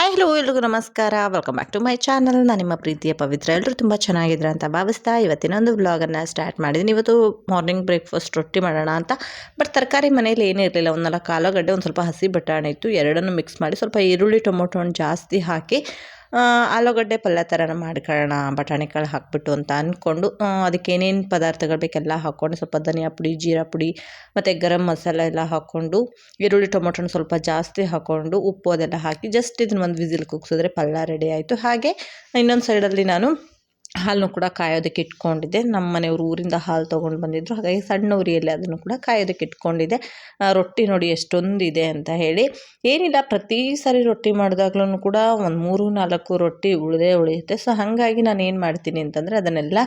Hi hello ಎಲ್ರಿಗೂ ನಮಸ್ಕಾರ. Welcome back to my channel ನಾನು ನಿಮ್ಮ ಪ್ರೀತಿಯ ಪವಿತ್ರ. ಎಲ್ಲರೂ ತುಂಬ ಚೆನ್ನಾಗಿದ್ರ ಅಂತ ಭಾವಿಸ್ತಾ ಇವತ್ತಿನೊಂದು ವ್ಲಾಗನ್ನು ಸ್ಟಾರ್ಟ್ ಮಾಡಿದ್ದೀನಿ. ಇವತ್ತು ಮಾರ್ನಿಂಗ್ ಬ್ರೇಕ್ಫಾಸ್ಟ್ ರೊಟ್ಟಿ ಮಾಡೋಣ ಅಂತ. ಬಟ್ ತರಕಾರಿ ಮನೇಲಿ ಏನೂ ಇರಲಿಲ್ಲ. ಒಂದಲ್ಲ ನಾಲ್ಕು ಆಲೂಗಡ್ಡೆ ಒಂದು ಸ್ವಲ್ಪ ಹಸಿ ಬಟಾಣಿ ಇತ್ತು. ಎರಡನ್ನೂ ಮಿಕ್ಸ್ ಮಾಡಿ ಸ್ವಲ್ಪ ಈರುಳ್ಳಿ, ಟೊಮೊಟೊ ಹಣ್ಣು ಜಾಸ್ತಿ ಹಾಕಿ ಆಲೂಗಡ್ಡೆ ಪಲ್ಯ ಥರನ ಮಾಡ್ಕೊಳ್ಳೋಣ, ಬಟಾಣಿ ಕಾಳು ಹಾಕ್ಬಿಟ್ಟು ಅಂತ ಅಂದ್ಕೊಂಡು ಅದಕ್ಕೆ ಏನೇನು ಪದಾರ್ಥಗಳು ಬೇಕೆಲ್ಲ ಹಾಕ್ಕೊಂಡು ಸ್ವಲ್ಪ ಧನಿಯಾ ಪುಡಿ, ಜೀರಾ ಪುಡಿ ಮತ್ತು ಗರಂ ಮಸಾಲ ಎಲ್ಲ ಹಾಕ್ಕೊಂಡು, ಈರುಳ್ಳಿ, ಟೊಮೊಟೊನ ಸ್ವಲ್ಪ ಜಾಸ್ತಿ ಹಾಕ್ಕೊಂಡು ಉಪ್ಪು ಅದೆಲ್ಲ ಹಾಕಿ ಜಸ್ಟ್ ಇದನ್ನ ಒಂದು ವಿಸಿಲ್ ಕುಗ್ಸಿದ್ರೆ ಪಲ್ಯ ರೆಡಿ ಆಯಿತು. ಹಾಗೆ ಇನ್ನೊಂದು ಸೈಡಲ್ಲಿ ನಾನು ಹಾಲನ್ನು ಕೂಡ ಕಾಯೋದಕ್ಕೆ ಇಟ್ಕೊಂಡಿದ್ದೆ. ನಮ್ಮ ಮನೆಯವರು ಊರಿಂದ ಹಾಲು ತೊಗೊಂಡು ಬಂದಿದ್ರು. ಹಾಗಾಗಿ ಸಣ್ಣ ಉರಿಯಲ್ಲಿ ಅದನ್ನು ಕೂಡ ಕಾಯೋದಕ್ಕೆ ಇಟ್ಕೊಂಡಿದ್ದೆ. ರೊಟ್ಟಿ ನೋಡಿ ಎಷ್ಟೊಂದಿದೆ ಅಂತ ಹೇಳಿ. ಏನಿಲ್ಲ, ಪ್ರತಿ ಸಾರಿ ರೊಟ್ಟಿ ಮಾಡಿದಾಗ್ಲೂ ಕೂಡ ಒಂದು ಮೂರು, ನಾಲ್ಕು ರೊಟ್ಟಿ ಉಳಿದೇ ಉಳಿಯುತ್ತೆ. ಸೊ ಹಾಗಾಗಿ ನಾನು ಏನು ಮಾಡ್ತೀನಿ ಅಂತಂದರೆ ಅದನ್ನೆಲ್ಲ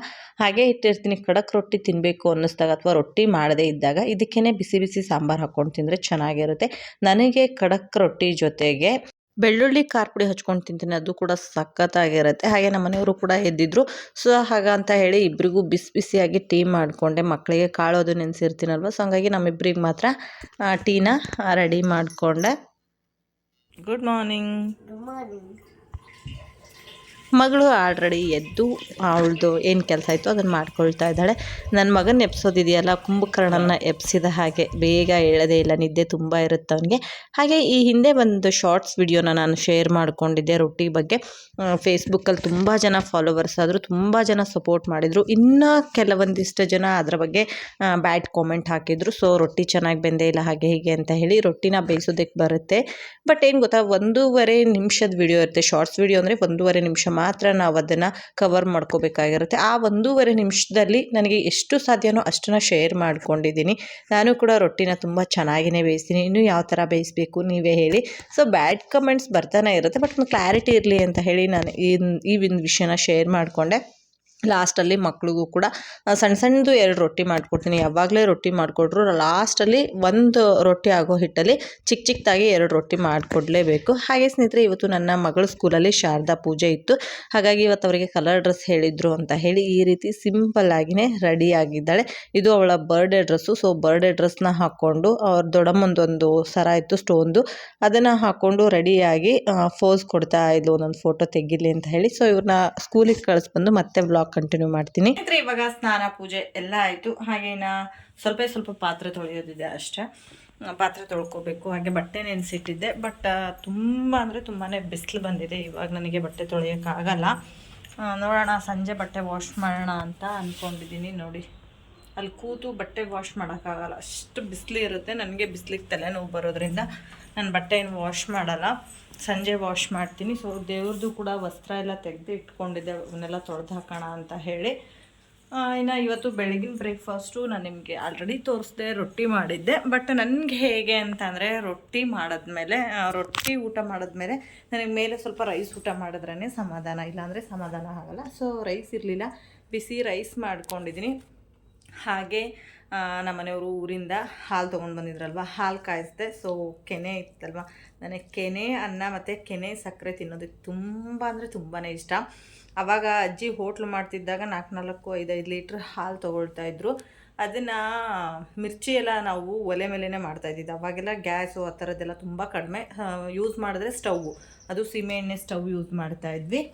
ಹಾಗೆ ಇಟ್ಟಿರ್ತೀನಿ. ಖಡಕ್ ರೊಟ್ಟಿ ತಿನ್ನಬೇಕು ಅನ್ನಿಸ್ದಾಗ ಅಥವಾ ರೊಟ್ಟಿ ಮಾಡದೇ ಇದ್ದಾಗ ಇದಕ್ಕೇ ಬಿಸಿ ಬಿಸಿ ಸಾಂಬಾರು ಹಾಕ್ಕೊಂಡು ತಿಂದರೆ ಚೆನ್ನಾಗಿರುತ್ತೆ. ನನಗೆ ಖಡಕ್ ರೊಟ್ಟಿ ಜೊತೆಗೆ ಬೆಳ್ಳುಳ್ಳಿ ಖಾರ ಪುಡಿ ಹಚ್ಕೊಂಡು ತಿಂತೀನಿ. ಅದು ಕೂಡ ಸಖತ್ತಾಗಿರುತ್ತೆ. ಹಾಗೆ ನಮ್ಮ ಮನೆಯವರು ಕೂಡ ಎದ್ದಿದ್ರು. ಸೊ ಹಾಗಂತ ಹೇಳಿ ಇಬ್ಬರಿಗೂ ಬಿಸಿ ಬಿಸಿಯಾಗಿ ಟೀ ಮಾಡಿಕೊಂಡೆ. ಮಕ್ಕಳಿಗೆ ಕಾಳೋದು ನೆನೆಸಿರ್ತೀನಲ್ವ? ಸೊ ಹಂಗಾಗಿ ನಮ್ಮಿಬ್ಬರಿಗೆ ಮಾತ್ರ ಟೀನ ರೆಡಿ ಮಾಡಿಕೊಂಡೆ. ಗುಡ್ ಮಾರ್ನಿಂಗ್ ಮಗಳು ಆಲ್ರೆಡಿ ಎದ್ದು, ಅವಳದು ಏನು ಕೆಲಸ ಆಯಿತು ಅದನ್ನು ಮಾಡ್ಕೊಳ್ತಾ ಇದ್ದಾಳೆ. ನನ್ನ ಮಗನ ಎಪ್ಸೋದಿದೆಯಲ್ಲ ಕುಂಭಕರ್ಣನ ಎಪ್ಸಿದ ಹಾಗೆ ಬೇಗ ಹೇಳೋದೇ ಇಲ್ಲ, ನಿದ್ದೆ ತುಂಬ ಇರುತ್ತೆ ಅವನಿಗೆ. ಹಾಗೆ ಈ ಹಿಂದೆ ಒಂದು ಶಾರ್ಟ್ಸ್ ವಿಡಿಯೋನ ನಾನು ಶೇರ್ ಮಾಡ್ಕೊಂಡಿದ್ದೆ ರೊಟ್ಟಿ ಬಗ್ಗೆ. ಫೇಸ್ಬುಕ್ಕಲ್ಲಿ ತುಂಬ ಜನ ಫಾಲೋವರ್ಸ್ ಆದರು ತುಂಬ ಜನ ಸಪೋರ್ಟ್ ಮಾಡಿದರು. ಇನ್ನೂ ಕೆಲವೊಂದಿಷ್ಟು ಜನ ಅದರ ಬಗ್ಗೆ ಬ್ಯಾಡ್ ಕಾಮೆಂಟ್ ಹಾಕಿದ್ರು. ಸೊ ರೊಟ್ಟಿ ಚೆನ್ನಾಗಿ ಬೆಂದೇ ಇಲ್ಲ, ಹಾಗೆ ಹೀಗೆ ಅಂತ ಹೇಳಿ ರೊಟ್ಟಿನ ಬೇಯಿಸೋದಕ್ಕೆ ಬರುತ್ತೆ. ಬಟ್ ಏನು ಗೊತ್ತಾ, ಒಂದೂವರೆ ನಿಮಿಷದ ವಿಡಿಯೋ ಇರುತ್ತೆ. ಶಾರ್ಟ್ಸ್ ವಿಡಿಯೋ ಅಂದರೆ ಒಂದೂವರೆ ನಿಮಿಷ ಮಾತ್ರ ನಾವು ಅದನ್ನು ಕವರ್ ಮಾಡ್ಕೋಬೇಕಾಗಿರುತ್ತೆ. ಆ ಒಂದೂವರೆ ನಿಮಿಷದಲ್ಲಿ ನನಗೆ ಎಷ್ಟು ಸಾಧ್ಯನೋ ಅಷ್ಟನ್ನು ಶೇರ್ ಮಾಡ್ಕೊಂಡಿದ್ದೀನಿ. ನಾನು ಕೂಡ ರೊಟ್ಟಿನ ತುಂಬ ಚೆನ್ನಾಗಿಯೇ ಬೇಯಿಸ್ತೀನಿ. ಇನ್ನೂ ಯಾವ ಥರ ಬೇಯಿಸಬೇಕು ನೀವೇ ಹೇಳಿ. ಸೊ ಬ್ಯಾಡ್ ಕಮೆಂಟ್ಸ್ ಬರ್ತಾನೆ ಇರುತ್ತೆ ಬಟ್ ಕ್ಲಾರಿಟಿ ಇರಲಿ ಅಂತ ಹೇಳಿ ನಾನು ಈ ಈ ಒಂದು ವಿಷಯನ ಶೇರ್ ಮಾಡಿಕೊಂಡೆ. ಲಾಸ್ಟಲ್ಲಿ ಮಕ್ಳಿಗೂ ಕೂಡ ಸಣ್ಣ ಸಣ್ಣದು ಎರಡು ರೊಟ್ಟಿ ಮಾಡಿಕೊಡ್ತೀನಿ. ಯಾವಾಗಲೇ ರೊಟ್ಟಿ ಮಾಡಿಕೊಟ್ರು ಲಾಸ್ಟಲ್ಲಿ ಒಂದು ರೊಟ್ಟಿ ಆಗೋ ಹಿಟ್ಟಲ್ಲಿ ಚಿಕ್ಕ ಚಿಕ್ಕದಾಗಿ ಎರಡು ರೊಟ್ಟಿ ಮಾಡಿಕೊಡ್ಲೇಬೇಕು. ಹಾಗೆ ಸ್ನೇಹಿತರೆ, ಇವತ್ತು ನನ್ನ ಮಗಳ ಸ್ಕೂಲಲ್ಲಿ ಶಾರದಾ ಪೂಜೆ ಇತ್ತು. ಹಾಗಾಗಿ ಇವತ್ತು ಅವರಿಗೆ ಕಲರ್ ಡ್ರೆಸ್ ಹೇಳಿದರು ಅಂತ ಹೇಳಿ ಈ ರೀತಿ ಸಿಂಪಲ್ ಆಗಿನೇ ರೆಡಿ ಆಗಿದ್ದಾಳೆ. ಇದು ಅವಳ ಬರ್ಡೇ ಡ್ರೆಸ್ಸು. ಸೊ, ಬರ್ಡೇ ಡ್ರೆಸ್ನ ಹಾಕ್ಕೊಂಡು ಅವ್ರ ದೊಡ್ಡಮ್ಮಂದೊಂದು ಸರ ಇತ್ತು, ಸ್ಟೋನ್ದು. ಅದನ್ನು ಹಾಕ್ಕೊಂಡು ರೆಡಿಯಾಗಿ ಫೋಸ್ ಕೊಡ್ತಾ ಇದ್ಲು, ಒಂದೊಂದು ಫೋಟೋ ತೆಗಿಲಿ ಅಂತ ಹೇಳಿ. ಸೊ, ಇವ್ರನ್ನ ಸ್ಕೂಲಿಗೆ ಕಳಿಸ್ಬಂದು ಮತ್ತೆ ಬ್ಲಾಗ್ ಕಂಟಿನ್ಯೂ ಮಾಡ್ತೀನಿ. ಇವಾಗ ಸ್ನಾನ, ಪೂಜೆ ಎಲ್ಲ ಆಯಿತು. ಹಾಗೇನ ಸ್ವಲ್ಪ ಸ್ವಲ್ಪ ಪಾತ್ರೆ ತೊಳೆಯೋದಿದೆ ಅಷ್ಟೇ. ಪಾತ್ರೆ ತೊಳ್ಕೊಬೇಕು, ಹಾಗೆ ಬಟ್ಟೆ ನೆನೆಸಿಟ್ಟಿದ್ದೆ. ಬಟ್ ತುಂಬ ಅಂದರೆ ತುಂಬಾ ಬಿಸಿಲು ಬಂದಿದೆ. ಇವಾಗ ನನಗೆ ಬಟ್ಟೆ ತೊಳೆಯೋಕ್ಕಾಗಲ್ಲ. ನೋಡೋಣ, ಸಂಜೆ ಬಟ್ಟೆ ವಾಶ್ ಮಾಡೋಣ ಅಂತ ಅಂದ್ಕೊಂಡಿದ್ದೀನಿ ನೋಡಿ. ಅಲ್ಲಿ ಕೂತು ಬಟ್ಟೆ ವಾಶ್ ಮಾಡೋಕ್ಕಾಗಲ್ಲ. ಅಷ್ಟು ಬಿಸಿಲು ಇರುತ್ತೆ. ನನಗೆ ಬಿಸಿಲಿಗೆ ತಲೆನೋವು ಬರೋದ್ರಿಂದ ನಾನು ಬಟ್ಟೆ ವಾಶ್ ಮಾಡಲ್ಲ. ಸಂಜೆ ವಾಶ್ ಮಾಡ್ತೀನಿ. ಸೊ ದೇವ್ರದ್ದು ಕೂಡ ವಸ್ತ್ರ ಎಲ್ಲ ತೆಗೆದು ಇಟ್ಕೊಂಡಿದ್ದೆ. ಅವನ್ನೆಲ್ಲ ತೊಳೆದು ಹಾಕೋಣ ಅಂತ ಹೇಳಿ. ಇನ್ನು ಇವತ್ತು ಬೆಳಗಿನ ಬ್ರೇಕ್ಫಾಸ್ಟು ನಾನು ನಿಮಗೆ ಆಲ್ರೆಡಿ ತೋರಿಸ್ದೆ, ರೊಟ್ಟಿ ಮಾಡಿದ್ದೆ. ಬಟ್ ನನಗೆ ಹೇಗೆ ಅಂತಂದರೆ, ರೊಟ್ಟಿ ಮಾಡಿದ್ಮೇಲೆ ರೊಟ್ಟಿ ಊಟ ಮಾಡಿದ್ಮೇಲೆ ನನಗೆ ಮೇಲೆ ಸ್ವಲ್ಪ ರೈಸ್ ಊಟ ಮಾಡಿದ್ರೇ ಸಮಾಧಾನ. ಇಲ್ಲಾಂದರೆ ಸಮಾಧಾನ ಆಗಲ್ಲ. ಸೊ ರೈಸ್ ಇರಲಿಲ್ಲ. ಬಿಸಿ ರೈಸ್ ಮಾಡ್ಕೊಂಡಿದ್ದೀನಿ ಹಾಗೆ ನಮ್ಮನೆಯವರು ನಮ್ಮ ಮನೆಯವರು ಊರಿಂದ ಹಾಲು ತೊಗೊಂಡು ಬಂದಿದ್ರಲ್ವ? ಹಾಲು ಕಾಯಿಸ್ದೆ. ಸೊ ಕೆನೆ ಇತ್ತಲ್ವ? ನನಗೆ ಕೆನೆ ಅನ್ನ ಮತ್ತು ಕೆನೆ ಸಕ್ಕರೆ ತಿನ್ನೋದಕ್ಕೆ ತುಂಬ ಅಂದರೆ ತುಂಬಾ ಇಷ್ಟ. ಆವಾಗ ಅಜ್ಜಿ ಹೋಟ್ಲು ಮಾಡ್ತಿದ್ದಾಗ ನಾಲ್ಕು ನಾಲ್ಕು ಐದೈದು ಲೀಟ್ರ್ ಹಾಲು ತೊಗೊಳ್ತಾ ಇದ್ರು. ಅದನ್ನು ಮಿರ್ಚಿ ಎಲ್ಲ ನಾವು ಒಲೆ ಮೇಲೇ ಮಾಡ್ತಾ ಇದ್ದಿದ್ದು. ಅವಾಗೆಲ್ಲ ಗ್ಯಾಸು ಆ ಥರದ್ದೆಲ್ಲ ತುಂಬ ಕಡಿಮೆ. ಯೂಸ್ ಮಾಡಿದ್ರೆ ಸ್ಟವ್ವು ಅದು ಸೀಮೆ ಎಣ್ಣೆ ಸ್ಟವ್ ಯೂಸ್ ಮಾಡ್ತಾಯಿದ್ವಿ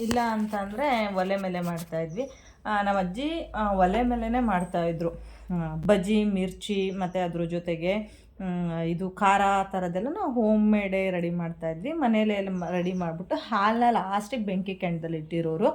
ಇಲ್ಲ ಅಂತಂದರೆ ಒಲೆ ಮೇಲೆ ಮಾಡ್ತಾ ಇದ್ವಿ. ಆ, ನಮ್ಮ ಅಜ್ಜಿ ಒಲೆ ಮೇಲೇ ಮಾಡ್ತಾಯಿದ್ರು ಬಜ್ಜಿ, ಮಿರ್ಚಿ, ಮತ್ತು ಅದ್ರ ಜೊತೆಗೆ ಇದು ಖಾರ ಆ ಥರದ್ದೆಲ್ಲ ನಾವು ಹೋಮ್ ಮೇಡೇ ರೆಡಿ ಮಾಡ್ತಾಯಿದ್ವಿ ಮನೇಲೆ ರೆಡಿ ಮಾಡಿಬಿಟ್ಟು ಹಾಲನ್ನ ಲಾಸ್ಟಿಗೆ ಬೆಂಕಿ ಕೆಂಡದಲ್ಲಿ ಇಟ್ಟಿರೋರು.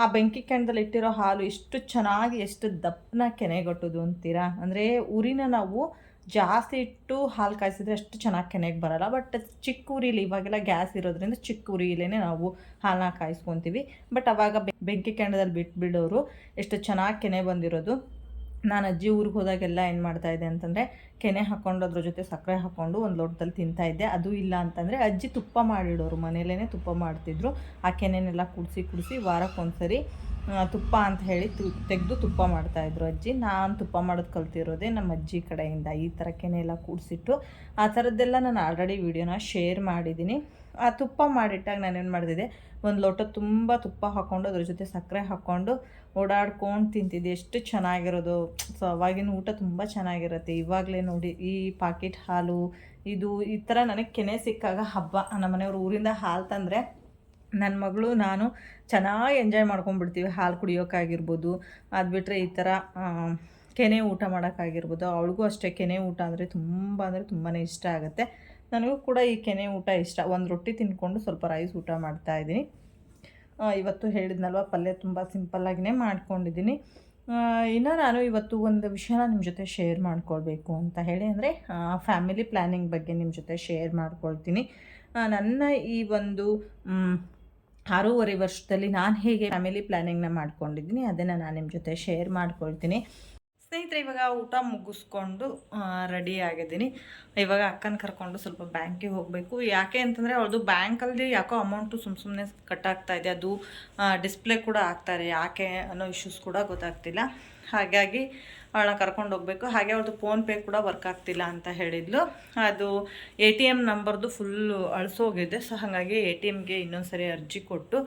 ಆ ಬೆಂಕಿ ಕೆಂಡದಲ್ಲಿ ಇಟ್ಟಿರೋ ಹಾಲು ಎಷ್ಟು ಚೆನ್ನಾಗಿ, ಎಷ್ಟು ದಪ್ಪನ ಕೆನೆಗಟ್ಟೋದು ಅಂತೀರಾ? ಅಂದರೆ ಉರಿನ ನಾವು ಜಾಸ್ತಿ ಇಟ್ಟು ಹಾಲು ಕಾಯಿಸಿದ್ರೆ ಅಷ್ಟು ಚೆನ್ನಾಗಿ ಕೆನೆಗೆ ಬರಲ್ಲ. ಬಟ್ ಚಿಕ್ಕ ಉರಿಲಿ, ಇವಾಗೆಲ್ಲ ಗ್ಯಾಸ್ ಇರೋದ್ರಿಂದ ಚಿಕ್ಕ ಉರಿಲೇ ನಾವು ಹಾಲನ್ನ ಕಾಯಿಸ್ಕೊತೀವಿ. ಬಟ್ ಅವಾಗ ಬೆಂಕಿ ಕೆಂಡದಲ್ಲಿ ಬಿಟ್ಬಿಡೋರು ಎಷ್ಟು ಚೆನ್ನಾಗಿ ಕೆನೆ ಬಂದಿರೋದು. ನಾನು ಅಜ್ಜಿ ಊರಿಗೆ ಹೋದಾಗೆಲ್ಲ ಏನು ಮಾಡ್ತಾಯಿದ್ದೆ ಅಂತಂದರೆ, ಕೆನೆ ಹಾಕ್ಕೊಂಡು ಅದ್ರ ಜೊತೆ ಸಕ್ಕರೆ ಹಾಕ್ಕೊಂಡು ಒಂದು ಲೋಟದಲ್ಲಿ ತಿಂತಾ ಇದ್ದೆ. ಅದು ಇಲ್ಲ ಅಂತಂದರೆ ಅಜ್ಜಿ ತುಪ್ಪ ಮಾಡಿಡೋರು ಮನೇಲೇ ತುಪ್ಪ ಮಾಡ್ತಿದ್ರು. ಆ ಕೆನೆನೆಲ್ಲ ಕುಡಿಸಿ ಕುಡಿಸಿ ವಾರಕ್ಕೊಂದ್ಸರಿ ತುಪ್ಪ ಅಂತ ಹೇಳಿ ತು, ತೆಗೆದು ತುಪ್ಪ ಮಾಡ್ತಾಯಿದ್ರು ಅಜ್ಜಿ. ನಾನು ತುಪ್ಪ ಮಾಡೋದು ಕಲ್ತಿರೋದೇ ನಮ್ಮ ಅಜ್ಜಿ ಕಡೆಯಿಂದ. ಈ ಥರ ಕೆನೆ ಎಲ್ಲ ಕೂಡಿಸಿಟ್ಟು ಆ ಥರದ್ದೆಲ್ಲ ನಾನು ಆಲ್ರೆಡಿ ವೀಡಿಯೋನ ಶೇರ್ ಮಾಡಿದ್ದೀನಿ. ಆ ತುಪ್ಪ ಮಾಡಿಟ್ಟಾಗ ನಾನೇನು ಮಾಡ್ತಿದ್ದೆ, ಒಂದು ಲೋಟ ತುಂಬ ತುಪ್ಪ ಹಾಕ್ಕೊಂಡು ಅದ್ರ ಜೊತೆ ಸಕ್ಕರೆ ಹಾಕ್ಕೊಂಡು ಓಡಾಡ್ಕೊಂಡು ತಿಂತಿದ್ದೆ. ಎಷ್ಟು ಚೆನ್ನಾಗಿರೋದು. ಸೊ, ಅವಾಗಿನ ಊಟ ತುಂಬ ಚೆನ್ನಾಗಿರುತ್ತೆ. ಇವಾಗಲೇ ನೋಡಿ, ಈ ಪಾಕೆಟ್ ಹಾಲು, ಇದು, ಈ ಥರ ನನಗೆ ಕೆನೆ ಸಿಕ್ಕಾಗ ಹಬ್ಬ. ನಮ್ಮ ಮನೆಯವ್ರ ಊರಿಂದ ಹಾಲು ತಂದರೆ ನನ್ನ ಮಗಳು, ನಾನು ಚೆನ್ನಾಗಿ ಎಂಜಾಯ್ ಮಾಡ್ಕೊಂಡ್ಬಿಡ್ತೀವಿ. ಹಾಲು ಕುಡಿಯೋಕ್ಕಾಗಿರ್ಬೋದು ಅದು ಬಿಟ್ಟರೆ ಈ ಥರ ಕೆನೆ ಊಟ ಮಾಡೋಕ್ಕಾಗಿರ್ಬೋದು. ಅವಳಿಗೂ ಅಷ್ಟೇ ಕೆನೆ ಊಟ ಅಂದರೆ ತುಂಬ ಅಂದರೆ ತುಂಬಾ ಇಷ್ಟ ಆಗುತ್ತೆ. ನನಗೂ ಕೂಡ ಈ ಕೆನೆ ಊಟ ಇಷ್ಟ. ಒಂದು ರೊಟ್ಟಿ ತಿಂದ್ಕೊಂಡು ಸ್ವಲ್ಪ ರೈಸ್ ಊಟ ಮಾಡ್ತಾ ಆ, ಇವತ್ತು ಹೇಳಿದ್ನಲ್ವ ಪಲ್ಯ ತುಂಬ ಸಿಂಪಲ್ಲಾಗಿಯೇ ಮಾಡ್ಕೊಂಡಿದ್ದೀನಿ. ಇನ್ನು ನಾನು ಇವತ್ತು ಒಂದು ವಿಷಯನ ನಿಮ್ಮ ಜೊತೆ ಶೇರ್ ಮಾಡ್ಕೊಳ್ಬೇಕು ಅಂತ ಹೇಳಿ ಅಂದರೆ ಫ್ಯಾಮಿಲಿ ಪ್ಲ್ಯಾನಿಂಗ್ ಬಗ್ಗೆ ನಿಮ್ಮ ಜೊತೆ ಶೇರ್ ಮಾಡ್ಕೊಳ್ತೀನಿ. ನನ್ನ ಈ ಒಂದು ಆರೂವರೆ ವರ್ಷದಲ್ಲಿ ನಾನು ಹೇಗೆ ಫ್ಯಾಮಿಲಿ ಪ್ಲ್ಯಾನಿಂಗ್ನ ಮಾಡ್ಕೊಂಡಿದ್ದೀನಿ ಅದನ್ನು ನಾನು ನಿಮ್ಮ ಜೊತೆ ಶೇರ್ ಮಾಡ್ಕೊಳ್ತೀನಿ. ಸ್ನೇಹಿತರೆ, ಇವಾಗ ಊಟ ಮುಗಿಸ್ಕೊಂಡು ರೆಡಿ ಆಗಿದ್ದೀನಿ. ಇವಾಗ ಅಕ್ಕನ ಕರ್ಕೊಂಡು ಸ್ವಲ್ಪ ಬ್ಯಾಂಕಿಗೆ ಹೋಗಬೇಕು. ಯಾಕೆ ಅಂತಂದರೆ ಅವ್ರದ್ದು ಬ್ಯಾಂಕಲ್ಲಿ ಯಾಕೋ ಅಮೌಂಟು ಸುಮ್ಮ ಸುಮ್ಮನೆ ಕಟ್ಟಾಗ್ತಾ ಇದೆ. ಅದು ಡಿಸ್ಪ್ಲೇ ಕೂಡ ಆಗ್ತಾರೆ ಯಾಕೆ ಅನ್ನೋ ಇಶ್ಯೂಸ್ ಕೂಡ ಗೊತ್ತಾಗ್ತಿಲ್ಲ. ಹಾಗಾಗಿ ಅವಳನ್ನ ಕರ್ಕೊಂಡು ಹೋಗಬೇಕು. ಹಾಗೆ ಅವ್ರದ್ದು ಫೋನ್ಪೇ ಕೂಡ ವರ್ಕ್ ಆಗ್ತಿಲ್ಲ ಅಂತ ಹೇಳಿದ್ಲು. ಅದು ಎ ಟಿ ಎಂ ನಂಬರ್ದು ಫುಲ್ಲು ಅಳಿಸೋಗಿದೆ. ಸೊ ಹಾಗಾಗಿ ಎ ಟಿ ಎಮ್ಗೆ ಇನ್ನೊಂದು ಸರಿ ಅರ್ಜಿ ಕೊಟ್ಟು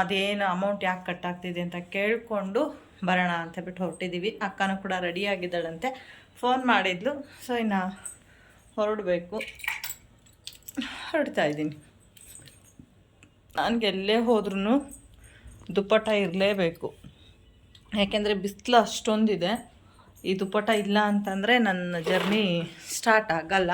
ಅದೇನು ಅಮೌಂಟ್ ಯಾಕೆ ಕಟ್ಟಾಗ್ತಿದೆ ಅಂತ ಕೇಳಿಕೊಂಡು ಬರೋಣ ಅಂತ ಬಿಟ್ಟು ಹೊರಟಿದ್ದೀವಿ. ಅಕ್ಕನೂ ಕೂಡ ರೆಡಿ ಆಗಿದ್ದಾಳಂತೆ. ಫೋನ್ ಮಾಡಿದ್ಲು. ಸೊ ಇನ್ನು ಹೊರಡಬೇಕು. ಹೊರಡ್ತಾ ಇದ್ದೀನಿ. ನನಗೆ ಎಲ್ಲೇ ಹೋದ್ರೂ ದುಪ್ಪಟ ಇರಲೇಬೇಕು. ಯಾಕೆಂದರೆ ಬಿಸಿಲು ಅಷ್ಟೊಂದಿದೆ. ಈ ದುಪ್ಪಟ ಇಲ್ಲ ಅಂತಂದರೆ ನನ್ನ ಜರ್ನಿ ಸ್ಟಾರ್ಟ್ ಆಗಲ್ಲ.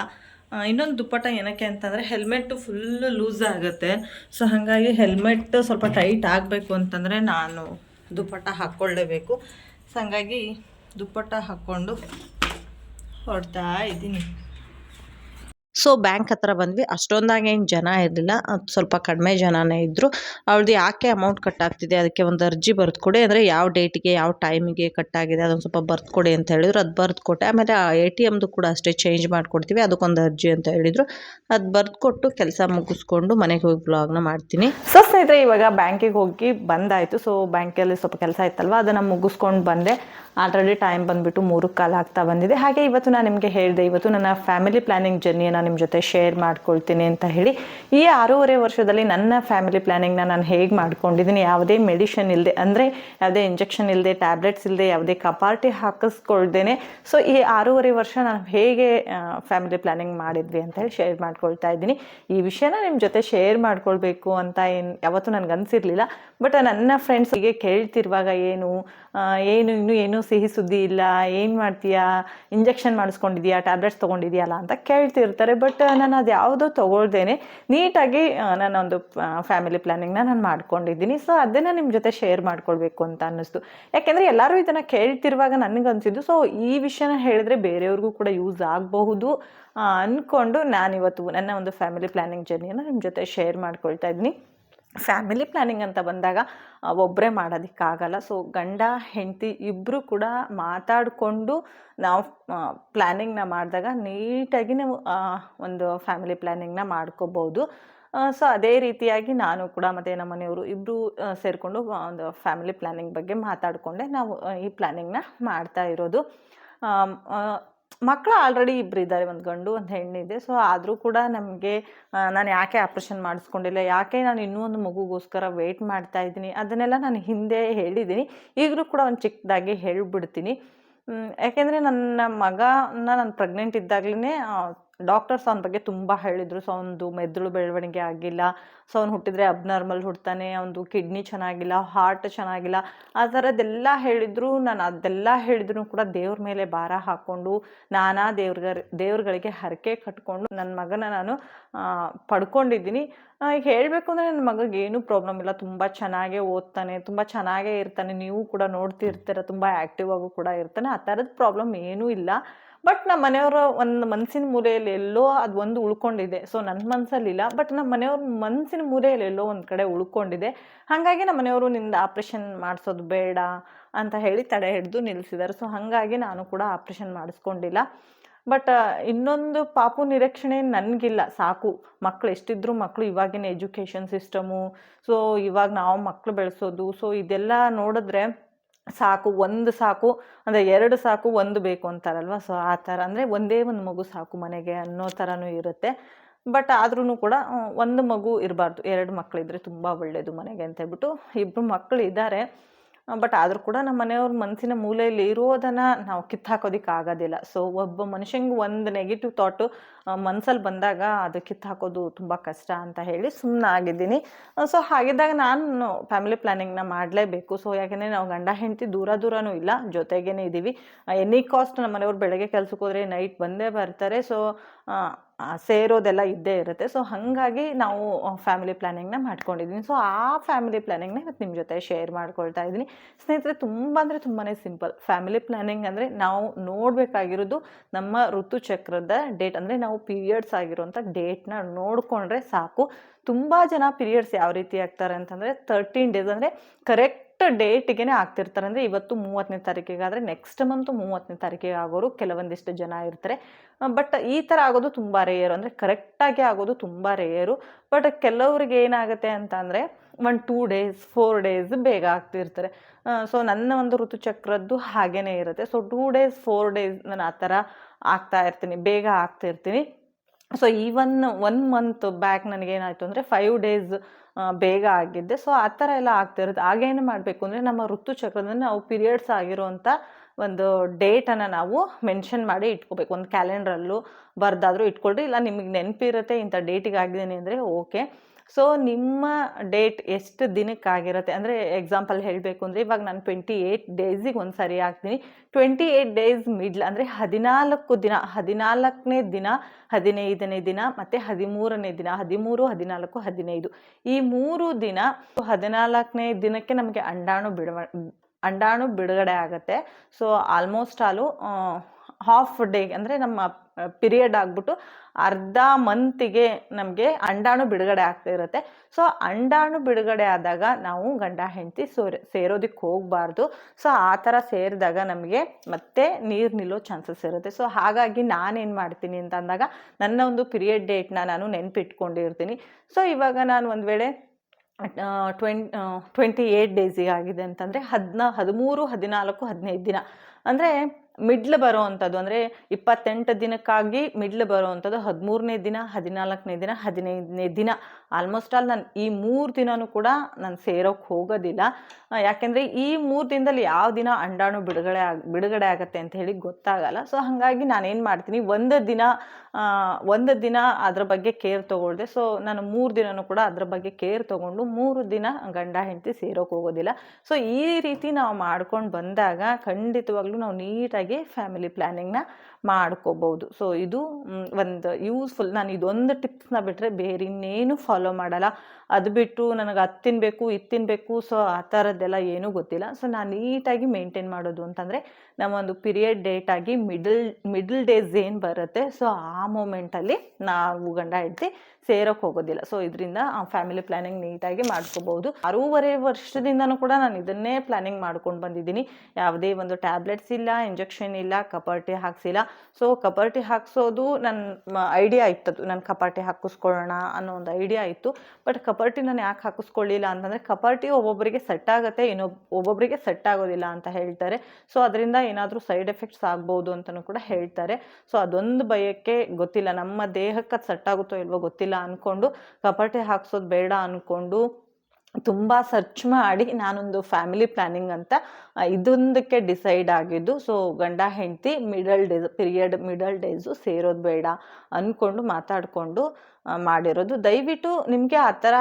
ಇನ್ನೊಂದು ದುಪ್ಪಟ ಏನಕ್ಕೆ ಅಂತಂದರೆ ಹೆಲ್ಮೆಟ್ಟು ಫುಲ್ಲು ಲೂಸ್ ಆಗುತ್ತೆ. ಸೊ ಹಾಗಾಗಿ ಹೆಲ್ಮೆಟ್ ಸ್ವಲ್ಪ ಟೈಟ್ ಆಗಬೇಕು ಅಂತಂದರೆ ನಾನು ದುಪ್ಪಟ ಹಾಕ್ಕೊಳ್ಳೇಬೇಕು. ಸೊ ಹಾಗಾಗಿ ದುಪ್ಪಟ್ಟ ಹಾಕ್ಕೊಂಡು ಹೊಡ್ತಾ ಇದ್ದೀನಿ. ಸೊ ಬ್ಯಾಂಕ್ ಹತ್ರ ಬಂದ್ವಿ. ಅಷ್ಟೊಂದಾಗಿ ಏನು ಜನ ಇರಲಿಲ್ಲ. ಸ್ವಲ್ಪ ಕಡಿಮೆ ಜನನೇ ಇದ್ದರು ಅವ್ರದ್ದು ಯಾಕೆ ಅಮೌಂಟ್ ಕಟ್ಟಾಗ್ತಿದೆ ಅದಕ್ಕೆ ಒಂದು ಅರ್ಜಿ ಬರೆದು ಕೊಡಿ. ಅಂದರೆ ಯಾವ ಡೇಟಿಗೆ ಯಾವ ಟೈಮಿಗೆ ಕಟ್ಟಾಗಿದೆ ಅದೊಂದು ಸ್ವಲ್ಪ ಬರ್ದು ಅಂತ ಹೇಳಿದ್ರು. ಅದು ಬರೆದು ಕೊಟ್ಟೆ. ಆಮೇಲೆ ಆ ಎ ಟಿ ಎಮ್ದು ಕೂಡ ಅಷ್ಟೇ ಚೇಂಜ್ ಮಾಡಿಕೊಡ್ತೀವಿ. ಅದಕ್ಕೊಂದು ಅರ್ಜಿ ಅಂತ ಹೇಳಿದರು. ಅದು ಬರೆದುಕೊಟ್ಟು ಕೆಲಸ ಮುಗಿಸ್ಕೊಂಡು ಮನೆಗೆ ಹೋಗಿ ಬ್ಲಾಗ್ನ ಮಾಡ್ತೀನಿ. ಸೊ ಸ್ನೇಹಿತರೆ, ಇವಾಗ ಬ್ಯಾಂಕಿಗೆ ಹೋಗಿ ಬಂದಾಯಿತು ಸೊ ಬ್ಯಾಂಕಲ್ಲಿ ಸ್ವಲ್ಪ ಕೆಲಸ ಇತ್ತಲ್ವ? ಅದನ್ನು ಮುಗಿಸ್ಕೊಂಡು ಬಂದೆ. ಆಲ್ರೆಡಿ ಟೈಮ್ ಬಂದುಬಿಟ್ಟು ಮೂರು ಕಾಲ ಆಗ್ತಾ ಬಂದಿದೆ. ಹಾಗೆ ಇವತ್ತು ನಾನು ನಿಮಗೆ ಹೇಳಿದೆ, ಇವತ್ತು ನನ್ನ ಫ್ಯಾಮಿಲಿ ಪ್ಲ್ಯಾನಿಂಗ್ ಜರ್ನಿಯನ್ನು ನಿಮ್ಮ ಜೊತೆ ಶೇರ್ ಮಾಡ್ಕೊಳ್ತೀನಿ ಅಂತ ಹೇಳಿ, ಈ ಆರೂವರೆ ವರ್ಷದಲ್ಲಿ ನನ್ನ ಫ್ಯಾಮಿಲಿ ಪ್ಲ್ಯಾನಿಂಗ್ನ ನಾನು ಹೇಗೆ ಮಾಡ್ಕೊಂಡಿದ್ದೀನಿ, ಯಾವುದೇ ಮೆಡಿಷನ್ ಇಲ್ಲದೆ ಅಂದರೆ ಯಾವುದೇ ಇಂಜೆಕ್ಷನ್ ಇಲ್ಲದೆ ಟ್ಯಾಬ್ಲೆಟ್ಸ್ ಇಲ್ಲದೆ ಯಾವುದೇ ಕಪಾರ್ಟಿ ಹಾಕಿಸ್ಕೊಳ್ದೇನೆ. ಸೊ ಈ ಆರೂವರೆ ವರ್ಷ ನಾನು ಹೇಗೆ ಫ್ಯಾಮಿಲಿ ಪ್ಲ್ಯಾನಿಂಗ್ ಮಾಡಿದ್ವಿ ಅಂತ ಹೇಳಿ ಶೇರ್ ಮಾಡ್ಕೊಳ್ತಾ ಇದ್ದೀನಿ. ಈ ವಿಷಯನ ನಿಮ್ಮ ಜೊತೆ ಶೇರ್ ಮಾಡ್ಕೊಳ್ಬೇಕು ಅಂತ ಏನು, ಯಾವತ್ತೂ ನನಗೆ ಅನಿಸಿರಲಿಲ್ಲ. ಬಟ್ ನನ್ನ ಫ್ರೆಂಡ್ಸ್ ಕೇಳ್ತಿರುವಾಗ ಏನು ಏನು, ಇನ್ನೂ ಏನೂ ಸಿಹಿ ಸುದ್ದಿ ಇಲ್ಲ, ಏನು ಮಾಡ್ತೀಯಾ? ಇಂಜೆಕ್ಷನ್ ಮಾಡಿಸ್ಕೊಂಡಿದ್ಯಾ? ಟ್ಯಾಬ್ಲೆಟ್ಸ್ ತೊಗೊಂಡಿದ್ಯಲ್ಲ ಅಂತ ಕೇಳ್ತಿರ್ತಾರೆ. ಬಟ್ ನಾನು ಅದು ಯಾವುದೋ ತೊಗೊಳ್ದೇನೆ. ನೀಟಾಗಿ ನಾನೊಂದು ಫ್ಯಾಮಿಲಿ ಪ್ಲ್ಯಾನಿಂಗ್ನ ನಾನು ಮಾಡ್ಕೊಂಡಿದ್ದೀನಿ. ಸೊ ಅದನ್ನು ನಿಮ್ಮ ಜೊತೆ ಶೇರ್ ಮಾಡ್ಕೊಳ್ಬೇಕು ಅಂತ ಅನ್ನಿಸ್ತು. ಯಾಕೆಂದರೆ ಎಲ್ಲರೂ ಇದನ್ನು ಕೇಳ್ತಿರುವಾಗ ನನಗನ್ಸಿದ್ದು ಸೊ ಈ ವಿಷಯನ ಹೇಳಿದ್ರೆ ಬೇರೆಯವ್ರಿಗೂ ಕೂಡ ಯೂಸ್ ಆಗಬಹುದು ಅಂದ್ಕೊಂಡು ನಾನಿವತ್ತು ನನ್ನ ಒಂದು ಫ್ಯಾಮಿಲಿ ಪ್ಲ್ಯಾನಿಂಗ್ ಜರ್ನಿಯನ್ನು ನಿಮ್ಮ ಜೊತೆ ಶೇರ್ ಮಾಡ್ಕೊಳ್ತಾ ಇದ್ದೀನಿ. ಫ್ಯಾಮಿಲಿ ಪ್ಲ್ಯಾನಿಂಗ್ ಅಂತ ಬಂದಾಗ ಒಬ್ಬರೇ ಮಾಡೋದಕ್ಕಾಗಲ್ಲ. ಸೊ ಗಂಡ, ಹೆಂಡತಿ ಇಬ್ಬರು ಕೂಡ ಮಾತಾಡಿಕೊಂಡು ನಾವು ಪ್ಲ್ಯಾನಿಂಗ್ನ ಮಾಡಿದಾಗ ನೀಟಾಗಿ ನಾವು ಒಂದು ಫ್ಯಾಮಿಲಿ ಪ್ಲ್ಯಾನಿಂಗ್ನ ಮಾಡ್ಕೋಬೋದು. ಸೊ ಅದೇ ರೀತಿಯಾಗಿ ನಾನು ಕೂಡ ಮತ್ತು ನಮ್ಮ ಮನೆಯವರು ಇಬ್ಬರು ಸೇರಿಕೊಂಡು ಒಂದು ಫ್ಯಾಮಿಲಿ ಪ್ಲ್ಯಾನಿಂಗ್ ಬಗ್ಗೆ ಮಾತಾಡಿಕೊಂಡೆ ನಾವು ಈ ಪ್ಲ್ಯಾನಿಂಗ್ನ ಮಾಡ್ತಾ ಇರೋದು. ಮಕ್ಕಳು ಆಲ್ರೆಡಿ ಇಬ್ಬರು ಇದ್ದಾರೆ, ಒಂದು ಗಂಡು, ಒಂದು ಹೆಣ್ಣಿದೆ ಸೊ ಆದರೂ ಕೂಡ ನಮಗೆ ನಾನು ಯಾಕೆ ಆಪ್ರೇಷನ್ ಮಾಡಿಸ್ಕೊಂಡಿಲ್ಲ? ಯಾಕೆ ನಾನು ಇನ್ನೂ ಒಂದು ಮಗುಗೋಸ್ಕರ ವೆಯ್ಟ್ ಮಾಡ್ತಾ ಇದ್ದೀನಿ? ಅದನ್ನೆಲ್ಲ ನಾನು ಹಿಂದೆ ಹೇಳಿದ್ದೀನಿ. ಈಗಲೂ ಕೂಡ ಒಂದು ಚಿಕ್ಕದಾಗಿ ಹೇಳಿಬಿಡ್ತೀನಿ. ಯಾಕೆಂದರೆ ನನ್ನ ಮಗನ ನಾನು ಪ್ರೆಗ್ನೆಂಟ್ ಇದ್ದಾಗಲೇ ಡಾಕ್ಟರ್ಸ್ ಅವನ ಬಗ್ಗೆ ತುಂಬ ಹೇಳಿದರು. ಸೊ, ಅವನದು ಮೆದುಳು ಬೆಳವಣಿಗೆ ಆಗಿಲ್ಲ. ಸೊ, ಅವ್ನು ಹುಟ್ಟಿದ್ರೆ ಅಬ್ನಾರ್ಮಲ್ ಹುಡ್ತಾನೆ. ಅವನದು ಕಿಡ್ನಿ ಚೆನ್ನಾಗಿಲ್ಲ ಹಾರ್ಟ್ ಚೆನ್ನಾಗಿಲ್ಲ. ಆ ಥರದ್ದೆಲ್ಲ ಹೇಳಿದ್ರು. ನಾನು ಅದೆಲ್ಲ ಹೇಳಿದ್ರು ಕೂಡ ದೇವ್ರ ಮೇಲೆ ಭಾರ ಹಾಕ್ಕೊಂಡು ನಾನಾ ದೇವ್ರಗ ದೇವ್ರುಗಳಿಗೆ ಹರಕೆ ಕಟ್ಕೊಂಡು ನನ್ನ ಮಗನ ನಾನು ಪಡ್ಕೊಂಡಿದ್ದೀನಿ. ಈಗ ಹೇಳಬೇಕು ಅಂದರೆ ನನ್ನ ಮಗಗೆ ಏನೂ ಪ್ರಾಬ್ಲಮ್ ಇಲ್ಲ. ತುಂಬ ಚೆನ್ನಾಗೇ ಓದ್ತಾನೆ, ತುಂಬ ಚೆನ್ನಾಗೇ ಇರ್ತಾನೆ. ನೀವು ಕೂಡ ನೋಡ್ತಿರ್ತೀರ, ತುಂಬ ಆ್ಯಕ್ಟಿವ್ ಆಗೂ ಕೂಡ ಇರ್ತಾನೆ. ಆ ಥರದ ಪ್ರಾಬ್ಲಮ್ ಏನೂ ಇಲ್ಲ. ಬಟ್ ನಮ್ಮ ಮನೆಯವರ ಒಂದು ಮನಸ್ಸಿನ ಮೂಲೆಯಲ್ಲಿ ಎಲ್ಲೋ ಅದು ಒಂದು ಉಳ್ಕೊಂಡಿದೆ. ಸೊ ನನ್ನ ಮನಸ್ಸಲ್ಲಿಲ್ಲ ಬಟ್ ನಮ್ಮ ಮನೆಯವ್ರ ಮನಸ್ಸಿನ ಮೂಲೆಯಲ್ಲಿ ಎಲ್ಲೋ ಒಂದು ಕಡೆ ಉಳ್ಕೊಂಡಿದೆ. ಹಾಗಾಗಿ ನಮ್ಮ ಮನೆಯವರು ನಿಂದ ಆಪ್ರೇಷನ್ ಮಾಡಿಸೋದು ಬೇಡ ಅಂತ ಹೇಳಿ ತಡೆ ಹಿಡಿದು ನಿಲ್ಲಿಸಿದ್ದಾರೆ ಸೊ ಹಾಗಾಗಿ ನಾನು ಕೂಡ ಆಪ್ರೇಷನ್ ಮಾಡಿಸ್ಕೊಂಡಿಲ್ಲ. ಬಟ್ ಇನ್ನೊಂದು ಪಾಪು ನಿರೀಕ್ಷಣೆ ನನಗಿಲ್ಲ. ಸಾಕು. ಮಕ್ಕಳು ಎಷ್ಟಿದ್ರು ಮಕ್ಕಳು ಇವಾಗಿನ ಎಜುಕೇಷನ್ ಸಿಸ್ಟಮು ಸೊ ಇವಾಗ ನಾವು ಮಕ್ಕಳು ಬೆಳೆಸೋದು. ಸೊ ಇದೆಲ್ಲ ನೋಡಿದ್ರೆ ಸಾಕು, ಒಂದು ಸಾಕು, ಅಂದರೆ ಎರಡು ಸಾಕು, ಒಂದು ಬೇಕು ಅಂತಾರಲ್ವ? ಸೊ ಆ ಥರ. ಅಂದರೆ ಒಂದೇ ಒಂದು ಮಗು ಸಾಕು ಮನೆಗೆ ಅನ್ನೋ ಥರನೂ ಇರುತ್ತೆ. ಬಟ್ ಆದ್ರೂ ಕೂಡ ಒಂದು ಮಗು ಇರಬಾರ್ದು. ಎರಡು ಮಕ್ಕಳಿದ್ರೆ ತುಂಬ ಒಳ್ಳೆಯದು ಮನೆಗೆ ಅಂತ ಹೇಳ್ಬಿಟ್ಟು ಇಬ್ಬರು ಮಕ್ಕಳು ಇದ್ದಾರೆ. ಬಟ್ ಆದರೂ ಕೂಡ ನಮ್ಮ ಮನೆಯವ್ರ ಮನಸ್ಸಿನ ಮೂಲೆಯಲ್ಲಿ ಇರೋದನ್ನು ನಾವು ಕಿತ್ತಾಕೋದಕ್ಕೆ ಆಗೋದಿಲ್ಲ. ಸೊ ಒಬ್ಬ ಮನುಷ್ಯಂಗೆ ಒಂದು ನೆಗೆಟಿವ್ ಥಾಟು ಮನಸ್ಸಲ್ಲಿ ಬಂದಾಗ ಅದು ಕಿತ್ತಾಕೋದು ತುಂಬ ಕಷ್ಟ ಅಂತ ಹೇಳಿ ಸುಮ್ಮನೆ ಆಗಿದ್ದೀನಿ. ಸೊ ಹಾಗಿದ್ದಾಗ ನಾನು ಫ್ಯಾಮಿಲಿ ಪ್ಲ್ಯಾನಿಂಗ್ನ ಮಾಡಲೇಬೇಕು. ಸೊ ಯಾಕೆಂದರೆ ನಾವು ಗಂಡ, ಹೆಂಡತಿ ದೂರ ದೂರನೂ ಇಲ್ಲ, ಜೊತೆಗೇನೆ ಇದ್ದೀವಿ ಎನಿ ಕಾಸ್ಟ್ ನಮ್ಮ ಮನೆಯವ್ರು ಬೆಳಗ್ಗೆ ಕೆಲ್ಸಕ್ಕೆ ಹೋದರೆ ನೈಟ್ ಬಂದೇ ಬರ್ತಾರೆ. ಸೊ ಸೇರೋದೆಲ್ಲ ಇದ್ದೇ ಇರುತ್ತೆ. ಸೊ ಹಾಗಾಗಿ ನಾವು ಫ್ಯಾಮಿಲಿ ಪ್ಲ್ಯಾನಿಂಗ್ನ ಮಾಡ್ಕೊಂಡಿದ್ದೀನಿ ಸೊ ಆ ಫ್ಯಾಮಿಲಿ ಪ್ಲ್ಯಾನಿಂಗ್ನ ಇವತ್ತು ನಿಮ್ಮ ಜೊತೆ ಶೇರ್ ಮಾಡ್ಕೊಳ್ತಾ ಇದ್ದೀನಿ. ಸ್ನೇಹಿತರೆ, ತುಂಬ ಅಂದರೆ ತುಂಬಾ ಸಿಂಪಲ್ ಫ್ಯಾಮಿಲಿ ಪ್ಲ್ಯಾನಿಂಗ್ ಅಂದರೆ ನಾವು ನೋಡಬೇಕಾಗಿರೋದು ನಮ್ಮ ಋತುಚಕ್ರದ ಡೇಟ್ ಅಂದರೆ ನಾವು ಪೀರಿಯಡ್ಸ್ ಆಗಿರುವಂಥ ಡೇಟ್ನ ನೋಡಿಕೊಂಡ್ರೆ ಸಾಕು. ತುಂಬ ಜನ ಪೀರಿಯಡ್ಸ್ ಯಾವ ರೀತಿ ಆಗ್ತಾರೆ ಅಂತಂದರೆ ತರ್ಟೀನ್ ಡೇಸ್ ಅಂದರೆ ಕರೆಕ್ಟ್ ಡೇಟಿಗೆ ಆಗ್ತಿರ್ತಾರೆ. ಅಂದರೆ ಇವತ್ತು ಮೂವತ್ತನೇ ತಾರೀಕಿಗಾದರೆ ನೆಕ್ಸ್ಟ್ ಮಂತ್ ಮೂವತ್ತನೇ ತಾರೀಕಿಗೆ ಆಗೋರು ಕೆಲವೊಂದಿಷ್ಟು ಜನ ಇರ್ತಾರೆ. ಬಟ್ ಈ ಥರ ಆಗೋದು ತುಂಬ ರೇಯರು ಅಂದರೆ ಕರೆಕ್ಟಾಗಿ ಆಗೋದು ತುಂಬ ರೇಯರು ಬಟ್ ಕೆಲವ್ರಿಗೆ ಏನಾಗುತ್ತೆ ಅಂತ ಅಂದರೆ one two days four days ಬೇಗ ಆಗ್ತಿರ್ತಾರೆ. ಸೊ ನನ್ನ ಒಂದು ಋತುಚಕ್ರದ್ದು ಹಾಗೇ ಇರುತ್ತೆ. So two days four days ನಾನು ಆ ಥರ ಆಗ್ತಾ ಇರ್ತೀನಿ, ಬೇಗ ಆಗ್ತಿರ್ತೀನಿ. ಸೊ ಈ ಒನ್ ಮಂತ್ ಬ್ಯಾಕ್ ನನಗೇನಾಯಿತು ಅಂದರೆ ಫೈವ್ ಡೇಸ್ ಬೇಗ ಆಗಿದ್ದೆ. ಸೊ ಆ ಥರ ಎಲ್ಲ ಆಗ್ತಿರುತ್ತೆ ಆಗೇನು ಮಾಡಬೇಕು ಅಂದರೆ ನಮ್ಮ ಋತುಚಕ್ರದಲ್ಲಿ ನಾವು ಪೀರಿಯಡ್ಸ್ ಆಗಿರೋವಂಥ ಒಂದು ಡೇಟನ್ನು ನಾವು ಮೆನ್ಷನ್ ಮಾಡಿ ಇಟ್ಕೋಬೇಕು. ಒಂದು ಕ್ಯಾಲೆಂಡ್ರಲ್ಲೂ ಬರ್ದಾದರೂ ಇಟ್ಕೊಳ್ರಿ. ಇಲ್ಲ, ನಿಮಗೆ ನೆನಪಿರುತ್ತೆ ಇಂಥ ಡೇಟಿಗೆ ಆಗಿದ್ದೀನಿ ಅಂದರೆ ಓಕೆ ಸೊ ನಿಮ್ಮ ಡೇಟ್ ಎಷ್ಟು ದಿನಕ್ಕಾಗಿರುತ್ತೆ? ಅಂದರೆ ಎಕ್ಸಾಂಪಲ್ ಹೇಳಬೇಕು ಅಂದರೆ ಇವಾಗ ನಾನು ಟ್ವೆಂಟಿ ಏಯ್ಟ್ ಡೇಸಿಗೆ ಒಂದು ಸರಿ ಹಾಕ್ತೀನಿ. ಟ್ವೆಂಟಿ ಏಯ್ಟ್ ಡೇಸ್ ಮಿಡ್ಲ್ ಅಂದರೆ ಹದಿನಾಲ್ಕು ದಿನ, ಹದಿನಾಲ್ಕನೇ ದಿನ, ಹದಿನೈದನೇ ದಿನ ಮತ್ತು ಹದಿಮೂರನೇ ದಿನ, ಹದಿಮೂರು, ಹದಿನಾಲ್ಕು, ಹದಿನೈದು. ಈ ಮೂರು ದಿನ ಹದಿನಾಲ್ಕನೇ ದಿನಕ್ಕೆ ನಮಗೆ ಅಂಡಾಣು ಬಿಡುವ, ಅಂಡಾಣು ಬಿಡುಗಡೆ ಆಗುತ್ತೆ. ಸೊ ಆಲ್ಮೋಸ್ಟ್ ಆಲು ಹಾಫ್ ಡೇ ಅಂದರೆ ನಮ್ಮ ಪಿರಿಯಡ್ ಆಗಿಬಿಟ್ಟು ಅರ್ಧ ಮಂತಿಗೆ ನಮಗೆ ಅಂಡಾಣು ಬಿಡುಗಡೆ ಆಗ್ತಾ ಇರುತ್ತೆ. ಸೊ, ಅಂಡಾಣು ಬಿಡುಗಡೆ ಆದಾಗ ನಾವು ಗಂಡ, ಹೆಂಡತಿ ಸೋರೆ ಸೇರೋದಕ್ಕೆ ಹೋಗಬಾರ್ದು. ಸೊ, ಆ ಥರ ಸೇರಿದಾಗ ನಮಗೆ ಮತ್ತೆ ನೀರು ನಿಲ್ಲೋ ಚಾನ್ಸಸ್ ಇರುತ್ತೆ. ಸೊ, ಹಾಗಾಗಿ ನಾನೇನು ಮಾಡ್ತೀನಿ ಅಂತ ಅಂದಾಗ ನನ್ನ ಒಂದು ಪಿರಿಯಡ್ ಡೇಟ್ನ ನಾನು ನೆನಪಿಟ್ಕೊಂಡಿರ್ತೀನಿ. ಸೊ, ಇವಾಗ ನಾನು ಒಂದು ವೇಳೆ ಟ್ವೆನ್ ಟ್ವೆಂಟಿ ಏಯ್ಟ್ ಡೇಸಿಗೆ ಆಗಿದೆ ಅಂತಂದರೆ ಹದಿನಾ, ಹದಿಮೂರು, ಹದಿನಾಲ್ಕು, ಹದಿನೈದು ದಿನ. ಅಂದರೆ ಮಿಡ್ಲ್ ಬರೋ ಅಂಥದ್ದು ಅಂದರೆ ಇಪ್ಪತ್ತೆಂಟು ದಿನಕ್ಕಾಗಿ ಮಿಡ್ಲ್ ಬರೋ ಅಂಥದ್ದು ಹದಿಮೂರನೇ ದಿನ, ಹದಿನಾಲ್ಕನೇ ದಿನ, ಹದಿನೈದನೇ ದಿನ ಆಲ್ಮೋಸ್ಟ್ ಆಲ್ ನಾನು ಈ ಮೂರು ದಿನವೂ ಕೂಡ ನಾನು ಸೇರೋಕ್ಕೆ ಹೋಗೋದಿಲ್ಲ. ಯಾಕೆಂದರೆ ಈ ಮೂರು ದಿನದಲ್ಲಿ ಯಾವ ದಿನ ಅಂಡಾಣು ಬಿಡುಗಡೆ ಆಗ, ಬಿಡುಗಡೆ ಆಗುತ್ತೆ ಅಂತ ಹೇಳಿ ಗೊತ್ತಾಗಲ್ಲ. ಸೊ, ಹಾಗಾಗಿ ನಾನೇನು ಮಾಡ್ತೀನಿ, ಒಂದು ದಿನ ಒಂದು ದಿನ ಅದರ ಬಗ್ಗೆ ಕೇರ್ ತೊಗೊಳ್ದೆ. ಸೊ, ನಾನು ಮೂರು ದಿನವೂ ಕೂಡ ಅದ್ರ ಬಗ್ಗೆ ಕೇರ್ ತೊಗೊಂಡು ಮೂರು ದಿನ ಗಂಡ ಹೆಂಡತಿ ಸೇರೋಕೆ ಹೋಗೋದಿಲ್ಲ. ಸೊ, ಈ ರೀತಿ ನಾವು ಮಾಡ್ಕೊಂಡು ಬಂದಾಗ ಖಂಡಿತವಾಗ್ಲೂ ನಾವು ನೀಟಾಗಿ ಫ್ಯಾಮಿಲಿ ಪ್ಲ್ಯಾನಿಂಗ್ನ ಮಾಡ್ಕೋಬೋದು. ಸೊ ಇದು ಒಂದು ಯೂಸ್ಫುಲ್ ನಾನು ಇದೊಂದು ಟಿಪ್ಸ್ನ ಬಿಟ್ಟರೆ ಬೇರೆ ಇನ್ನೇನು ಫಾಲೋ ಮಾಡಲ್ಲ. ಅದು ಬಿಟ್ಟು ನನಗೆ ಅದು ತಿನ್ನಬೇಕು ಇದು ಸೊ ಆ ಥರದ್ದೆಲ್ಲ ಏನೂ ಗೊತ್ತಿಲ್ಲ. ಸೊ ನಾನು ನೀಟಾಗಿ ಮೇಂಟೈನ್ ಮಾಡೋದು ಅಂತಂದರೆ, ನಮ್ಮೊಂದು ಪಿರಿಯಡ್ ಡೇಟ್ ಆಗಿ ಮಿಡಲ್ ಮಿಡಲ್ ಡೇಸ್ ಏನು ಬರುತ್ತೆ ಸೊ ಆ ಮೂಮೆಂಟಲ್ಲಿ ನಾವು ಗಂಡ ಹೆಂಡತಿ ಸೇರೋಕ್ಕೆ ಹೋಗೋದಿಲ್ಲ. ಸೊ ಇದರಿಂದ ಫ್ಯಾಮಿಲಿ ಪ್ಲಾನಿಂಗ್ ನೀಟಾಗಿ ಮಾಡ್ಕೋಬಹುದು. ಆರೂವರೆ ವರ್ಷದಿಂದನೂ ಕೂಡ ನಾನು ಇದನ್ನೇ ಪ್ಲ್ಯಾನಿಂಗ್ ಮಾಡ್ಕೊಂಡು ಬಂದಿದ್ದೀನಿ. ಯಾವುದೇ ಒಂದು ಟ್ಯಾಬ್ಲೆಟ್ಸ್ ಇಲ್ಲ ಇಂಜೆಕ್ಷನ್ ಇಲ್ಲ, ಕಪರ್ಟಿ ಹಾಕ್ಸಿಲ್ಲ. ಸೊ ಕಪರ್ಟಿ ಹಾಕ್ಸೋದು ನನ್ನ ಐಡಿಯಾ ಇತ್ತದು. ನಾನು ಕಪಾಟಿ ಹಾಕಿಸ್ಕೊಳ್ಳೋಣ ಅನ್ನೋ ಒಂದು ಐಡಿಯಾ ಇತ್ತು. ಬಟ್ ಕಪರ್ಟಿ ನಾನು ಯಾಕೆ ಹಾಕಿಸ್ಕೊಳ್ಳಿಲ್ಲ ಅಂತಂದರೆ ಕಪರ್ಟಿ ಒಬ್ಬೊಬ್ಬರಿಗೆ ಸೆಟ್ ಆಗುತ್ತೆ ಇನ್ನೊ ಒಬ್ಬೊಬ್ಬರಿಗೆ ಸೆಟ್ ಆಗೋದಿಲ್ಲ ಅಂತ ಹೇಳ್ತಾರೆ. ಸೊ ಅದರಿಂದ ಏನಾದರೂ ಸೈಡ್ ಎಫೆಕ್ಟ್ಸ್ ಆಗ್ಬೋದು ಅಂತಲೂ ಕೂಡ ಹೇಳ್ತಾರೆ. ಸೊ ಅದೊಂದು ಭಯಕ್ಕೆ ಗೊತ್ತಿಲ್ಲ. ನಮ್ಮ ದೇಹಕ್ಕೆ ಅದು ಸೆಟ್ ಆಗುತ್ತೋ ಇಲ್ವೋ ಗೊತ್ತಿಲ್ಲ ಅಂದ್ಕೊಂಡು ಕಪರ್ಟಿ ಹಾಕ್ಸೋದು ಬೇಡ ಅಂದ್ಕೊಂಡು ತುಂಬ ಸರ್ಚ್ ಮಾಡಿ ನಾನೊಂದು ಫ್ಯಾಮಿಲಿ ಪ್ಲಾನಿಂಗ್ ಅಂತ ಇದೊಂದಕ್ಕೆ ಡಿಸೈಡ್ ಆಗಿದ್ದು ಸೊ ಗಂಡ, ಹೆಂಡತಿ middle days period middle days ಸೇರೋದು ಬೇಡ ಅಂದ್ಕೊಂಡು ಮಾತಾಡಿಕೊಂಡು ಮಾಡಿರೋದು. ದಯವಿಟ್ಟು ನಿಮಗೆ ಆ ಥರ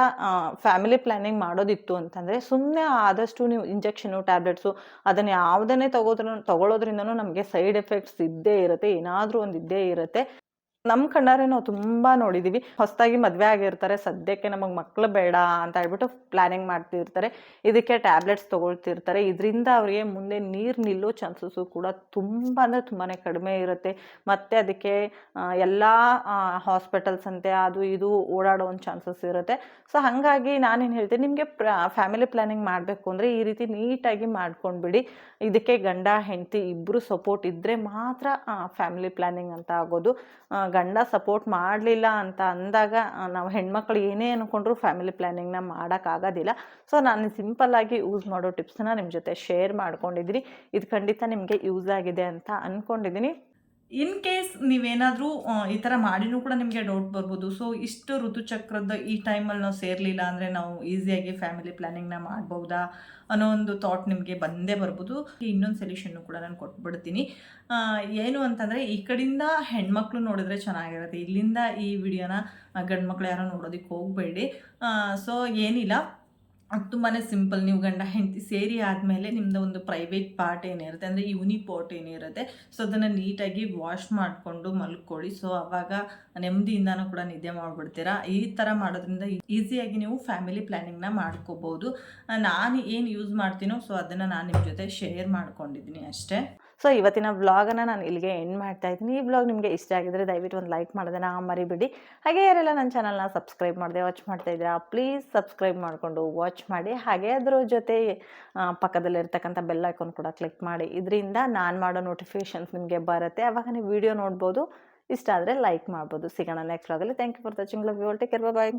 ಫ್ಯಾಮಿಲಿ ಪ್ಲ್ಯಾನಿಂಗ್ ಮಾಡೋದಿತ್ತು ಅಂತಂದರೆ ಸುಮ್ಮನೆ ಆದಷ್ಟು ನೀವು ಇಂಜೆಕ್ಷನು ಟ್ಯಾಬ್ಲೆಟ್ಸು ಅದನ್ನು ಯಾವುದನ್ನೇ ತಗೋದ್ರೂ ತಗೊಳ್ಳೋದ್ರಿಂದನೂ ನಮಗೆ ಸೈಡ್ ಎಫೆಕ್ಟ್ಸ್ ಇದ್ದೇ ಇರುತ್ತೆ, ಏನಾದರೂ ಒಂದು ಇದ್ದೇ ಇರುತ್ತೆ. ನಮ್ಮ ಕಣ್ಣಾರೆ ನಾವು ತುಂಬ ನೋಡಿದ್ದೀವಿ ಹೊಸದಾಗಿ ಮದುವೆ ಆಗಿರ್ತಾರೆ, ಸದ್ಯಕ್ಕೆ ನಮಗೆ ಮಕ್ಕಳು ಬೇಡ ಅಂತ ಹೇಳ್ಬಿಟ್ಟು ಪ್ಲ್ಯಾನಿಂಗ್ ಮಾಡ್ತಿರ್ತಾರೆ. ಇದಕ್ಕೆ ಟ್ಯಾಬ್ಲೆಟ್ಸ್ ತಗೊಳ್ತಿರ್ತಾರೆ. ಇದರಿಂದ ಅವರಿಗೆ ಮುಂದೆ ನೀರು ನಿಲ್ಲೋ ಚಾನ್ಸಸ್ಸು ಕೂಡ ತುಂಬ ಅಂದರೆ ತುಂಬಾ ಕಡಿಮೆ ಇರುತ್ತೆ. ಮತ್ತು ಅದಕ್ಕೆ ಎಲ್ಲ ಹಾಸ್ಪಿಟಲ್ಸ್ ಅಂತೆ ಅದು ಇದು ಓಡಾಡೋ ಒಂದು ಚಾನ್ಸಸ್ ಇರುತ್ತೆ. ಸೊ ಹಾಗಾಗಿ ನಾನೇನು ಹೇಳ್ತೀನಿ ನಿಮಗೆ ಫ್ಯಾಮಿಲಿ ಪ್ಲ್ಯಾನಿಂಗ್ ಮಾಡಬೇಕು ಅಂದರೆ ಈ ರೀತಿ ನೀಟಾಗಿ ಮಾಡ್ಕೊಂಡ್ಬಿಡಿ. ಇದಕ್ಕೆ ಗಂಡ, ಹೆಂಡತಿ ಇಬ್ಬರು ಸಪೋರ್ಟ್ ಇದ್ದರೆ ಮಾತ್ರ ಫ್ಯಾಮಿಲಿ ಪ್ಲ್ಯಾನಿಂಗ್ ಅಂತ ಆಗೋದು. ಗಂಡ ಸಪೋರ್ಟ್ ಮಾಡಲಿಲ್ಲ ಅಂತ ಅಂದಾಗ ನಾವು ಹೆಣ್ಮಕ್ಳು ಏನೇ ಅಂದ್ಕೊಂಡ್ರು ಫ್ಯಾಮಿಲಿ ಪ್ಲ್ಯಾನಿಂಗ್ನ ಮಾಡೋಕ್ಕಾಗೋದಿಲ್ಲ ಸೊ ನಾನು ಸಿಂಪಲ್ಲಾಗಿ ಯೂಸ್ ಮಾಡೋ ಟಿಪ್ಸನ್ನ ನಿಮ್ಮ ಜೊತೆ ಶೇರ್ ಮಾಡ್ಕೊಂಡಿದ್ದೀನಿ ಇದು ಖಂಡಿತ ನಿಮಗೆ ಯೂಸ್ ಆಗಿದೆ ಅಂತ ಅಂದ್ಕೊಂಡಿದ್ದೀನಿ ಇನ್ ಕೇಸ್ ನೀವೇನಾದರೂ ಈ ಥರ ಮಾಡಿನೂ ಕೂಡ ನಿಮಗೆ ಡೌಟ್ ಬರ್ಬೋದು. ಸೊ ಇಷ್ಟು ಋತುಚಕ್ರದ ಈ ಟೈಮಲ್ಲಿ ನಾವು ಸೇರಲಿಲ್ಲ ಅಂದರೆ ನಾವು ಈಸಿಯಾಗಿ ಫ್ಯಾಮಿಲಿ ಪ್ಲ್ಯಾನಿಂಗ್ನ ಮಾಡ್ಬೋದಾ ಅನ್ನೋ ಒಂದು ಥಾಟ್ ನಿಮಗೆ ಬಂದೇ ಬರ್ಬೋದು. ಇನ್ನೊಂದು ಸೊಲ್ಯೂಷನ್ನು ಕೂಡ ನಾನು ಕೊಟ್ಬಿಡ್ತೀನಿ. ಏನು ಅಂತಂದರೆ ಈ ಕಡೆಯಿಂದ ಹೆಣ್ಮಕ್ಳು ನೋಡಿದ್ರೆ ಚೆನ್ನಾಗಿರುತ್ತೆ. ಇಲ್ಲಿಂದ ಈ ವಿಡಿಯೋನ ಗಂಡು ಮಕ್ಳು ಯಾರೋ ನೋಡೋದಕ್ಕೆ ಹೋಗಬೇಡಿ. ಸೊ ಏನಿಲ್ಲ. ತುಂಬಾ ಸಿಂಪಲ್. ನೀವು ಗಂಡ, ಹೆಂಡತಿ ಸೇರಿ ಆದಮೇಲೆ ನಿಮ್ಮದು ಒಂದು ಪ್ರೈವೇಟ್ ಪಾರ್ಟ್ ಏನಿರುತ್ತೆ, ಅಂದರೆ ಯೂನಿ ಪಾರ್ಟ್ ಏನಿರುತ್ತೆ. ಸೊ ಅದನ್ನು ನೀಟಾಗಿ ವಾಶ್ ಮಾಡಿಕೊಂಡು ಮಲ್ಕೊಳ್ಳಿ. ಸೊ ಅವಾಗ ನೆಮ್ಮದಿಯಿಂದನೂ ಕೂಡ ನಿದ್ದೆ ಮಾಡಿಬಿಡ್ತೀರಾ? ಈ ಥರ ಮಾಡೋದ್ರಿಂದ ಈಸಿಯಾಗಿ ನೀವು ಫ್ಯಾಮಿಲಿ ಪ್ಲ್ಯಾನಿಂಗ್ನ ಮಾಡ್ಕೋಬೋದು ನಾನು ಏನು ಯೂಸ್ ಮಾಡ್ತೀನೋ ಸೊ ಅದನ್ನು ನಾನು ನಿಮ್ಮ ಜೊತೆ ಶೇರ್ ಮಾಡ್ಕೊಂಡಿದ್ದೀನಿ ಅಷ್ಟೇ. ಸೊ ಇವತ್ತಿನ ವ್ಲಾಗನ್ನು ನಾನು ಇಲ್ಲಿಗೆ ಎಂಡ್ ಮಾಡ್ತಾ ಇದ್ದೀನಿ. ಈ ವ್ಲಾಗ್ ನಿಮಗೆ ಇಷ್ಟ ಆಗಿದ್ರೆ ದಯವಿಟ್ಟು ಒಂದು ಲೈಕ್ ಮಾಡೋದನ್ನ ಮರಿಬಿಡಿ. ಹಾಗೆ ಯಾರೆಲ್ಲ ನನ್ನ ಚಾನಲ್ನ ಸಬ್ಸ್ಕ್ರೈಬ್ ಮಾಡಿದೆ ವಾಚ್ ಮಾಡ್ತಾ ಇದ್ದೀರಾ ಪ್ಲೀಸ್ ಸಬ್ಸ್ಕ್ರೈಬ್ ಮಾಡಿಕೊಂಡು ವಾಚ್ ಮಾಡಿ. ಹಾಗೆ ಅದ್ರ ಜೊತೆ ಪಕ್ಕದಲ್ಲಿ ಪಕ್ಕದಲ್ಲಿರ್ತಕ್ಕಂಥ ಬೆಲ್ ಐಕಾನ್ ಕೂಡ ಕ್ಲಿಕ್ ಮಾಡಿ. ಇದರಿಂದ ನಾನು ಮಾಡೋ ನೋಟಿಫಿಕೇಷನ್ಸ್ ನಿಮಗೆ ಬರುತ್ತೆ. ಅವಾಗ ನೀವು ವಿಡಿಯೋ ನೋಡ್ಬೋದು. ಇಷ್ಟ ಆದರೆ ಲೈಕ್ ಮಾಡ್ಬೋದು. ಸಿಗೋಣ ನೆಕ್ಸ್ಟ್ ವ್ಲಾಗಲ್ಲಿ thank you for watching love you take care bye